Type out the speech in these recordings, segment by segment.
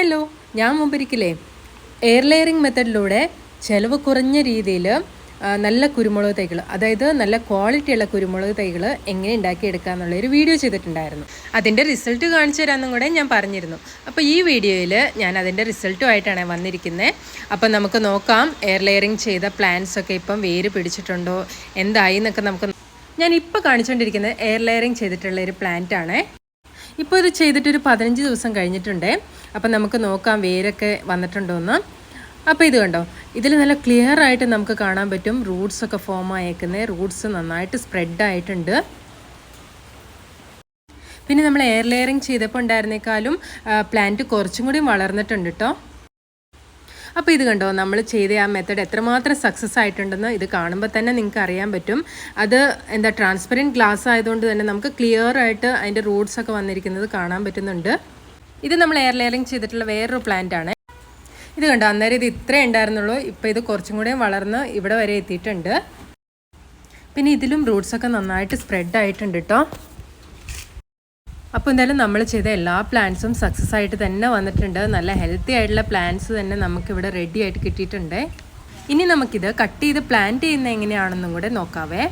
Hello ഞാൻ മുമ്പൊരിക്കലേ air layering മെത്തഡിലൂടെ ചിലവ് കുറഞ്ഞ രീതിയിൽ നല്ല കുരുമുളക് തൈകൾ അതായത് നല്ല ക്വാളിറ്റിയുള്ള കുരുമുളക് തൈകൾ എങ്ങനെ ഉണ്ടാക്കിയെടുക്കുക എന്നുള്ളൊരു വീഡിയോ ചെയ്തിട്ടുണ്ടായിരുന്നു. അതിന്റെ റിസൾട്ട് കാണിച്ചു തരാമെന്നും കൂടെ ഞാൻ പറഞ്ഞിരുന്നു. അപ്പോൾ ഈ വീഡിയോയിൽ ഞാൻ അതിന്റെ റിസൾട്ടുമായിട്ടാണ് വന്നിരിക്കുന്നത് അപ്പോൾ നമുക്ക് നോക്കാം എയർ ലെയറിംഗ് ചെയ്ത പ്ലാന്റ്സ് ഒക്കെ ഇപ്പം വേര് പിടിച്ചിട്ടുണ്ടോ എന്തായി എന്നൊക്കെ നമുക്ക് ഞാൻ ഇപ്പോൾ കാണിച്ചുകൊണ്ടിരിക്കുന്നത് എയർ ലെയറിംഗ് ചെയ്തിട്ടുള്ള ഒരു പ്ലാന്റ് ആണ് ഇപ്പോൾ ഇത് ചെയ്തിട്ടൊരു പതിനഞ്ച് ദിവസം കഴിഞ്ഞിട്ടുണ്ട്. അപ്പം നമുക്ക് നോക്കാം വേരൊക്കെ വന്നിട്ടുണ്ടോ എന്ന് അപ്പോൾ ഇത് കണ്ടോ ഇതിൽ നല്ല ക്ലിയർ ആയിട്ട് നമുക്ക് കാണാൻ പറ്റും റൂട്ട്സ് ഒക്കെ ഫോം ആയേക്കുന്നത് റൂട്ട്സ് നന്നായിട്ട് സ്പ്രെഡ് ആയിട്ടുണ്ട്. പിന്നെ നമ്മൾ എയർ ലെയറിങ് ചെയ്തപ്പോൾ ഉണ്ടായിരുന്നേക്കാളും പ്ലാന്റ് കുറച്ചും കൂടി വളർന്നിട്ടുണ്ട് കേട്ടോ അപ്പോൾ ഇത് കണ്ടോ നമ്മൾ ചെയ്ത ആ മെത്തേഡ് എത്രമാത്രം സക്സസ് ആയിട്ടുണ്ടെന്ന് ഇത് കാണുമ്പോൾ തന്നെ നിങ്ങൾക്ക് അറിയാൻ പറ്റും. അത് എന്താ ട്രാൻസ്പെറന്റ് ഗ്ലാസ് ആയതുകൊണ്ട് തന്നെ നമുക്ക് ക്ലിയർ ആയിട്ട് അതിന്റെ റൂട്ട്സൊക്കെ വന്നിരിക്കുന്നത് കാണാൻ പറ്റുന്നുണ്ട്. ഇത് നമ്മൾ എയർ ലെയറിങ് ചെയ്തിട്ടുള്ള വേറൊരു പ്ലാന്റ് ആണ്. ഇത് കണ്ടോ അന്നേരം ഇത് ഇത്രേ ഉണ്ടായിരുന്നുള്ളൂ. ഇപ്പോൾ ഇത് കുറച്ചും കൂടെ വളർന്ന് ഇവിടെ വരെ എത്തിയിട്ടുണ്ട്. പിന്നെ ഇതിലും റൂട്ട്സ് ഒക്കെ നന്നായിട്ട് സ്പ്രെഡ് ആയിട്ടുണ്ട് കേട്ടോ അപ്പോൾ എന്തായാലും നമ്മൾ ചെയ്ത എല്ലാ പ്ലാന്റ്സും സക്സസ് ആയിട്ട് തന്നെ വന്നിട്ടുണ്ട്. നല്ല ഹെൽത്തി ആയിട്ടുള്ള പ്ലാന്റ്സ് തന്നെ നമുക്കിവിടെ റെഡി ആയിട്ട് കിട്ടിയിട്ടുണ്ട്. ഇനി നമുക്കിത് കട്ട് ചെയ്ത് പ്ലാന്റ് ചെയ്യുന്ന എങ്ങനെയാണെന്നും കൂടെ നോക്കാവേ.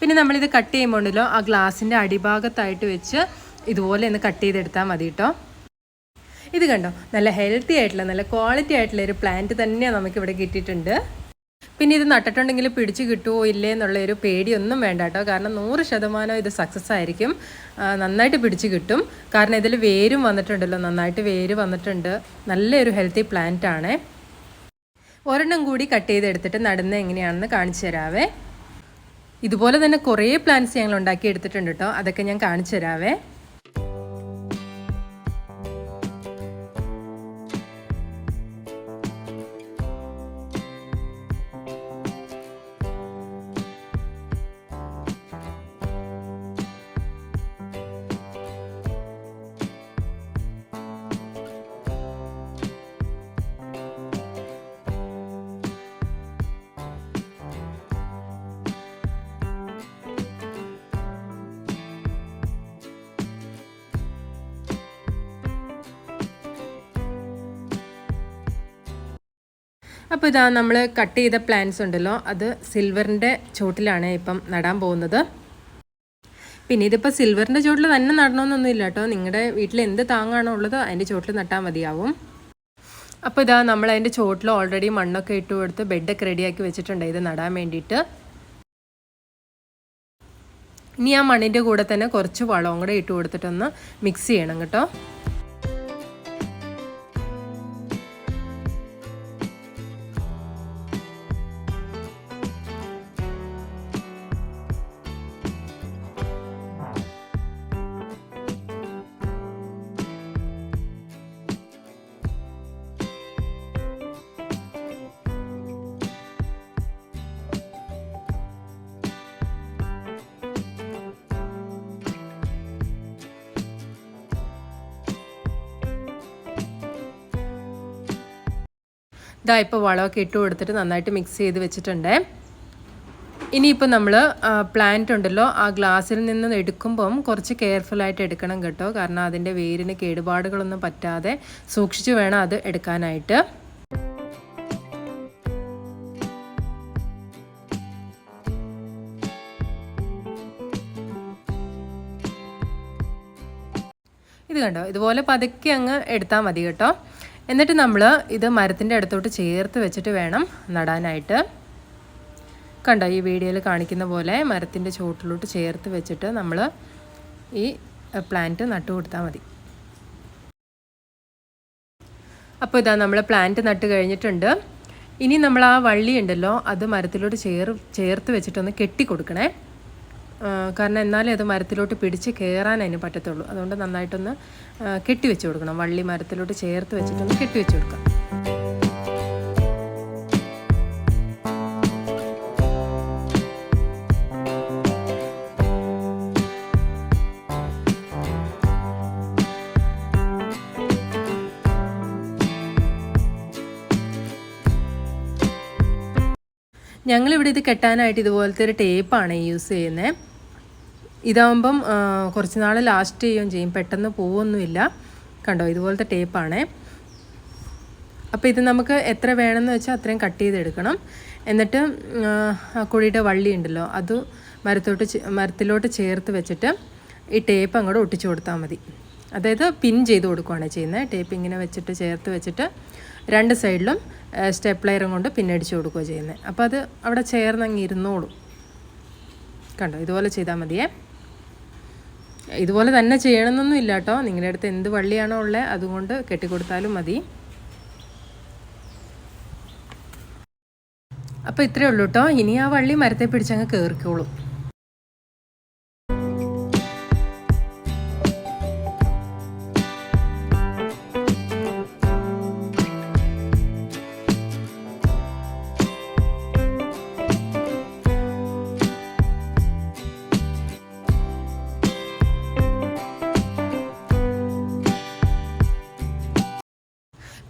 പിന്നെ നമ്മളിത് കട്ട് ചെയ്യുമ്പോണ്ടല്ലോ ആ ഗ്ലാസിന്റെ അടിഭാഗത്തായിട്ട് വെച്ച് ഇതുപോലെ ഒന്ന് കട്ട് ചെയ്തെടുത്താൽ മതി കേട്ടോ ഇത് കണ്ടോ? നല്ല ഹെൽത്തി ആയിട്ടുള്ള നല്ല ക്വാളിറ്റി ആയിട്ടുള്ള ഒരു പ്ലാന്റ് തന്നെയാണ് നമുക്കിവിടെ കിട്ടിയിട്ടുണ്ട്. പിന്നെ ഇത് നട്ടിട്ടുണ്ടെങ്കിൽ പിടിച്ച് കിട്ടുമോ ഇല്ലേ എന്നുള്ള ഒരു പേടിയൊന്നും വേണ്ട കേട്ടോ. കാരണം നൂറ് ശതമാനം ഇത് സക്സസ് ആയിരിക്കും. നന്നായിട്ട് പിടിച്ച് കിട്ടും. കാരണം ഇതിൽ വേരും വന്നിട്ടുണ്ടല്ലോ നന്നായിട്ട് വേര് വന്നിട്ടുണ്ട്. നല്ലൊരു ഹെൽത്തി പ്ലാന്റ് ആണ്. ഒരെണ്ണം കൂടി കട്ട് ചെയ്തെടുത്തിട്ട് നടുന്നത് എങ്ങനെയാണെന്ന് കാണിച്ചു തരാവേ. ഇതുപോലെ തന്നെ കുറേ പ്ലാന്റ്സ് ഞങ്ങൾ ഉണ്ടാക്കി എടുത്തിട്ടുണ്ട് കേട്ടോ. അതൊക്കെ ഞാൻ കാണിച്ചു തരാവേ. അപ്പോൾ ഇതാ നമ്മൾ കട്ട് ചെയ്ത പ്ലാന്റ്സ് ഉണ്ടല്ലോ അത് സിൽവറിന്റെ ചോട്ടിലാണ് ഇപ്പം നടാൻ പോകുന്നത്. പിന്നെ ഇതിപ്പോൾ സിൽവറിന്റെ ചോട്ടിൽ തന്നെ നടണമെന്നൊന്നുമില്ല കേട്ടോ നിങ്ങളുടെ വീട്ടിൽ എന്ത് താങ്ങാണോ ഉള്ളത് അതിന്റെ ചോട്ടിൽ നട്ടാൽ മതിയാവും. അപ്പോൾ ഇതാ നമ്മൾ അതിന്റെ ചോട്ടിൽ ഓൾറെഡി മണ്ണൊക്കെ ഇട്ട് കൊടുത്ത് ബെഡൊക്കെ റെഡിയാക്കി വെച്ചിട്ടുണ്ട് ഇത് നടാൻ വേണ്ടിയിട്ട്. ഇനി ആ മണ്ണിന്റെ കൂടെ തന്നെ കുറച്ച് വളവും കൂടെ ഇട്ട് കൊടുത്തിട്ടൊന്ന് മിക്സ് ചെയ്യണം കേട്ടോ. ഇതാ ഇപ്പോൾ വളമൊക്കെ ഇട്ട് കൊടുത്തിട്ട് നന്നായിട്ട് മിക്സ് ചെയ്ത് വെച്ചിട്ടുണ്ട്. ഇനിയിപ്പോൾ നമ്മൾ പ്ലാന്റ് ഉണ്ടല്ലോ ആ ഗ്ലാസ്സിൽ നിന്ന് എടുക്കുമ്പം കുറച്ച് കെയർഫുള്ളായിട്ട് എടുക്കണം കേട്ടോ. കാരണം അതിന്റെ വേരിന് കേടുപാടുകളൊന്നും പറ്റാതെ സൂക്ഷിച്ച് വേണം അത് എടുക്കാനായിട്ട്. ഇത് കണ്ടോ? ഇതുപോലെ പതുക്കെ അങ്ങ് എടുത്താൽ മതി കേട്ടോ. എന്നിട്ട് നമ്മൾ ഇത് മരത്തിന്റെ അടുത്തോട്ട് ചേർത്ത് വെച്ചിട്ട് വേണം നടാനായിട്ട്. കണ്ടോ ഈ വീഡിയോയിൽ കാണിക്കുന്ന പോലെ മരത്തിന്റെ ചുവട്ടിലോട്ട് ചേർത്ത് വെച്ചിട്ട് നമ്മൾ ഈ പ്ലാന്റ് നട്ടു കൊടുത്താൽ മതി. അപ്പോൾ ഇതാ നമ്മൾ പ്ലാന്റ് നട്ട് കഴിഞ്ഞിട്ടുണ്ട്. ഇനി നമ്മൾ ആ വള്ളി ഉണ്ടല്ലോ അത് മരത്തിലോട്ട് ചേർ ചേർത്ത് വെച്ചിട്ടൊന്ന് കെട്ടി കൊടുക്കണേ കാരണം എന്നാലേ അത് മരത്തിലോട്ട് പിടിച്ച് കയറാൻ അതിന് പറ്റത്തുള്ളൂ. അതുകൊണ്ട് നന്നായിട്ടൊന്ന് കെട്ടി വെച്ച് കൊടുക്കണം. വള്ളി മരത്തിലോട്ട് ചേർത്ത് വെച്ചിട്ടൊന്ന് കെട്ടി വെച്ച് കൊടുക്കാം. ഞങ്ങളിവിടെ ഇത് കെട്ടാനായിട്ട് ഇതുപോലത്തെ ഒരു ടേപ്പാണ് യൂസ് ചെയ്യുന്നത് ഇതാകുമ്പം കുറച്ച് നാൾ ലാസ്റ്റ് ചെയ്യുകയും ചെയ്യും. പെട്ടെന്ന് പോവൊന്നുമില്ല. കണ്ടോ ഇതുപോലത്തെ ടേപ്പാണേ അപ്പോൾ ഇത് നമുക്ക് എത്ര വേണമെന്ന് വെച്ചാൽ അത്രയും കട്ട് ചെയ്തെടുക്കണം. എന്നിട്ട് കുഴിയുടെ വള്ളി ഉണ്ടല്ലോ അത് മരത്തോട്ട് മരത്തിലോട്ട് ചേർത്ത് വെച്ചിട്ട് ഈ ടേപ്പ് അങ്ങോട്ട് ഒട്ടിച്ചു കൊടുത്താൽ മതി. അതായത് പിൻ ചെയ്ത് കൊടുക്കുകയാണ് ചെയ്യുന്നത് ടേപ്പ് ഇങ്ങനെ വെച്ചിട്ട് ചേർത്ത് വെച്ചിട്ട് രണ്ട് സൈഡിലും സ്റ്റെപ്ലയറും കൊണ്ട് പിന്നടിച്ച് കൊടുക്കുകയാണ് ചെയ്യുന്നത് അപ്പോൾ അത് അവിടെ ചേർന്നങ്ങ് ഇരുന്നോളും. കണ്ടോ ഇതുപോലെ ചെയ്താൽ മതിയേ. ഇതുപോലെ തന്നെ ചെയ്യണമെന്നൊന്നും ഇല്ല കേട്ടോ. നിങ്ങളുടെ അടുത്ത് എന്ത് വള്ളിയാണോ ഉള്ളത് അതുകൊണ്ട് കെട്ടിക്കൊടുത്താലും മതി. അപ്പോൾ ഇത്രയേ ഉള്ളൂ കേട്ടോ. ഇനി ആ വള്ളി മരത്തെ പിടിച്ചങ്ങ് കയറിക്കോളും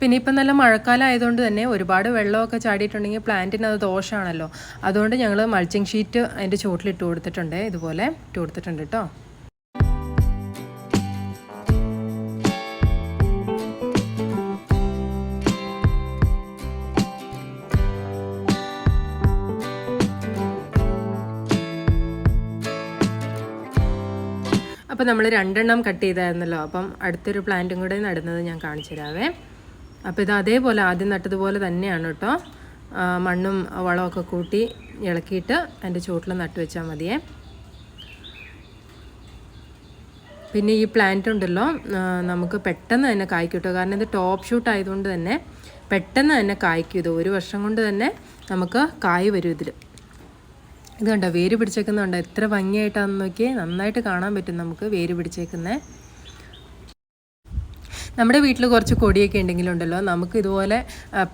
പിന്നെ ഇപ്പം നല്ല മഴക്കാലം ആയതുകൊണ്ട് തന്നെ ഒരുപാട് വെള്ളമൊക്കെ ചാടിയിട്ടുണ്ടെങ്കിൽ പ്ലാന്റിന് അത് ദോഷമാണല്ലോ അതുകൊണ്ട് ഞങ്ങൾ മൾച്ചിങ് ഷീറ്റ് അതിന്റെ ചുവട്ടിൽ ഇട്ട് കൊടുത്തിട്ടുണ്ട്. ഇതുപോലെ ഇട്ട് കൊടുത്തിട്ടുണ്ട് കേട്ടോ അപ്പോൾ നമ്മൾ രണ്ടെണ്ണം കട്ട് ചെയ്തായിരുന്നല്ലോ. അപ്പം അടുത്തൊരു പ്ലാന്റും കൂടെ നടുന്നത് ഞാൻ കാണിച്ചു തരാവേ. അപ്പോൾ ഇത് അതേപോലെ ആദ്യം നട്ടതുപോലെ തന്നെയാണ് കേട്ടോ. മണ്ണും വളമൊക്കെ കൂട്ടി ഇളക്കിയിട്ട് അതിന്റെ ചുവട്ടിൽ നട്ടു വെച്ചാൽ മതിയേ. പിന്നെ ഈ പ്ലാന്റ് ഉണ്ടല്ലോ നമുക്ക് പെട്ടെന്ന് തന്നെ കായ്ക്കും കേട്ടോ. കാരണം ഇത് ടോപ്പ് ഷൂട്ട് ആയതുകൊണ്ട് തന്നെ പെട്ടെന്ന് തന്നെ കായ്ക്കും. ഇത് ഒരു വർഷം കൊണ്ട് തന്നെ നമുക്ക് കായ് വരും ഇതിൽ ഇത് കണ്ടോ വേര് പിടിച്ചേക്കുന്നുണ്ടോ എത്ര ഭംഗിയായിട്ടാണെന്ന് നോക്കിയേ. നന്നായിട്ട് കാണാൻ പറ്റും നമുക്ക് വേര് പിടിച്ചേക്കുന്നത് നമ്മുടെ വീട്ടിൽ കുറച്ച് കൊടിയൊക്കെ ഉണ്ടെങ്കിലുണ്ടല്ലോ നമുക്ക് ഇതുപോലെ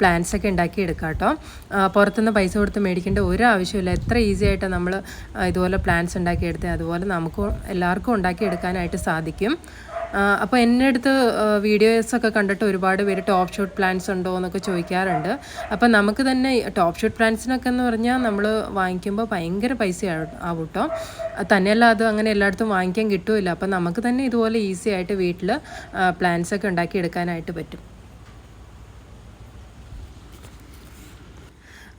പ്ലാന്റ്സ് ഒക്കെ ഉണ്ടാക്കി എടുക്കാം കേട്ടോ. പുറത്തുനിന്ന് പൈസ കൊടുത്ത് മേടിക്കേണ്ട ഒരു ആവശ്യമില്ല. എത്ര ഈസി ആയിട്ട് നമ്മൾ ഇതുപോലെ പ്ലാന്റ്സ് ഉണ്ടാക്കിയെടുത്ത് അതുപോലെ നമുക്ക് എല്ലാവർക്കും ഉണ്ടാക്കിയെടുക്കാനായിട്ട് സാധിക്കും. അപ്പോൾ എന്റെ അടുത്ത് വീഡിയോസൊക്കെ കണ്ടിട്ട് ഒരുപാട് പേര് ടോപ്പ് ഷൂട്ട് പ്ലാന്റ്സ് ഉണ്ടോ എന്നൊക്കെ ചോദിക്കാറുണ്ട്. അപ്പോൾ നമുക്ക് തന്നെ ടോപ്പ് ഷൂട്ട് പ്ലാന്റ്സിനൊക്കെ എന്ന് പറഞ്ഞാൽ നമ്മൾ വാങ്ങിക്കുമ്പോൾ ഭയങ്കര പൈസ ആവും കേട്ടോ തന്നെയല്ല അത് അങ്ങനെ എല്ലായിടത്തും വാങ്ങിക്കാൻ കിട്ടുമില്ല അപ്പോൾ നമുക്ക് തന്നെ ഇതുപോലെ ഈസി ആയിട്ട് വീട്ടിൽ പ്ലാന്റ്സ് ഉണ്ടാക്കി എടുക്കാനായിട്ട് പറ്റും.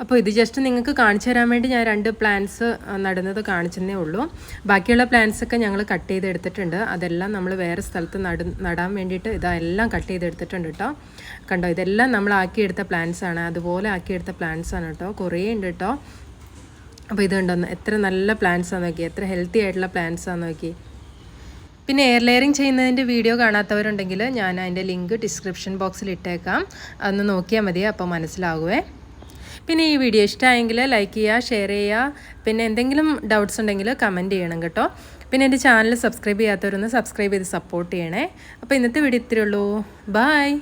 അപ്പോൾ ഇത് ജസ്റ്റ് നിങ്ങൾക്ക് കാണിച്ചു തരാൻ വേണ്ടി ഞാൻ രണ്ട് പ്ലാന്റ്സ് നടുന്നത് കാണിച്ചെന്നേ ഉള്ളൂ. ബാക്കിയുള്ള പ്ലാന്റ്സ് ഒക്കെ ഞങ്ങൾ കട്ട് ചെയ്തെടുത്തിട്ടുണ്ട്. അതെല്ലാം നമ്മൾ വേറെ സ്ഥലത്ത് നട നടാൻ വേണ്ടിയിട്ട് ഇതെല്ലാം കട്ട് ചെയ്തെടുത്തിട്ടുണ്ട് കേട്ടോ കണ്ടോ ഇതെല്ലാം നമ്മൾ ആക്കിയെടുത്ത ആണ്. അതുപോലെ ആക്കിയെടുത്ത ആണ് കേട്ടോ കുറേ ഉണ്ട് കേട്ടോ അപ്പോൾ ഇത് കണ്ടോ എത്ര നല്ല പ്ലാന്റ്സ് ആണ് നോക്കി. എത്ര ഹെൽത്തി ആയിട്ടുള്ള പ്ലാന്റ്സ് ആണ് നോക്കി. പിന്നെ എയർ ലെയറിങ് ചെയ്യുന്നതിന്റെ വീഡിയോ കാണാത്തവരുണ്ടെങ്കിൽ ഞാൻ അതിന്റെ ലിങ്ക് ഡിസ്ക്രിപ്ഷൻ ബോക്സിൽ ഇട്ടേക്കാം. അതൊന്ന് നോക്കിയാൽ മതി അപ്പോൾ മനസ്സിലാകുവേ. പിന്നെ ഈ വീഡിയോ ഇഷ്ടമായെങ്കിൽ ലൈക്ക് ചെയ്യുക ഷെയർ ചെയ്യുക. പിന്നെ എന്തെങ്കിലും ഡൗട്ട്സ് ഉണ്ടെങ്കിൽ കമന്റ് ചെയ്യണം കേട്ടോ. പിന്നെ എന്റെ ചാനൽ സബ്സ്ക്രൈബ് ചെയ്യാത്തവരൊന്ന് സബ്സ്ക്രൈബ് ചെയ്ത് സപ്പോർട്ട് ചെയ്യണേ. അപ്പോൾ ഇന്നത്തെ വീഡിയോ ഇത്രയേ ഉള്ളൂ. ബായ്